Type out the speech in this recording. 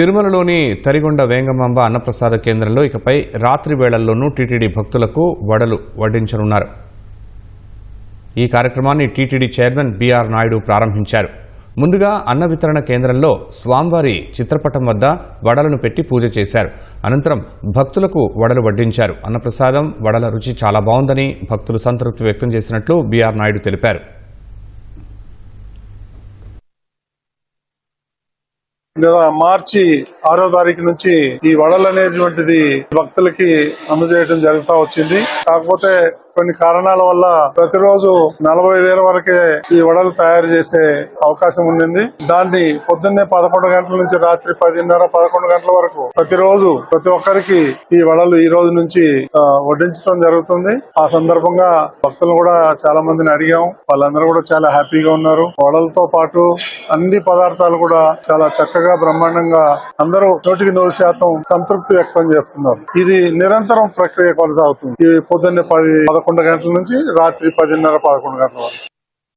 తిరుమలలోని తరిగొండ వేంగమాంబ అన్నప్రసాద కేంద్రంలో ఇకపై రాత్రి వేళల్లోనూ టీటీడీ భక్తులకు వడలు వడ్డించనున్నారు. ఈ కార్యక్రమాన్ని టీటీడీ చైర్మన్ బీఆర్ నాయుడు ప్రారంభించారు. ముందుగా అన్న వితరణ కేంద్రంలో స్వామివారి చిత్రపటం వద్ద వడలను పెట్టి పూజ చేశారు. అనంతరం భక్తులకు వడలు వడ్డించారు. అన్నప్రసాదం వడల రుచి చాలా బాగుందని భక్తులు సంతృప్తి వ్యక్తం చేసినట్లు బీఆర్ నాయుడు తెలిపారు. మార్చి ఆరో తారీఖు నుంచి ఈ వడలు అనేటువంటిది భక్తులకి అందజేయడం జరుగుతూ వచ్చింది. కాకపోతే కొన్ని కారణాల వల్ల ప్రతిరోజు నలభై వేల వరకే ఈ వడలు తయారు చేసే అవకాశం ఉండింది. దాన్ని పొద్దున్నే పదకొండు గంటల నుంచి రాత్రి పదిన్నర పదకొండు గంటల వరకు ప్రతిరోజు ప్రతి ఒక్కరికి ఈ వడలు ఈ రోజు నుంచి వడ్డించడం జరుగుతుంది. ఆ సందర్భంగా భక్తులు కూడా చాలా మందిని అడిగాం. వాళ్ళందరూ కూడా చాలా హ్యాపీగా ఉన్నారు. వడలతో పాటు అన్ని పదార్థాలు కూడా చాలా చక్కగా బ్రహ్మాండంగా అందరూ నూటికి నూరు శాతం సంతృప్తి వ్యక్తం చేస్తున్నారు. ఇది నిరంతరం ప్రక్రియ కొనసాగుతుంది. ఈ పొద్దున్నే పది పదకొండు గంటల నుంచి రాత్రి పదిన్నర పదకొండు గంటల వరకు.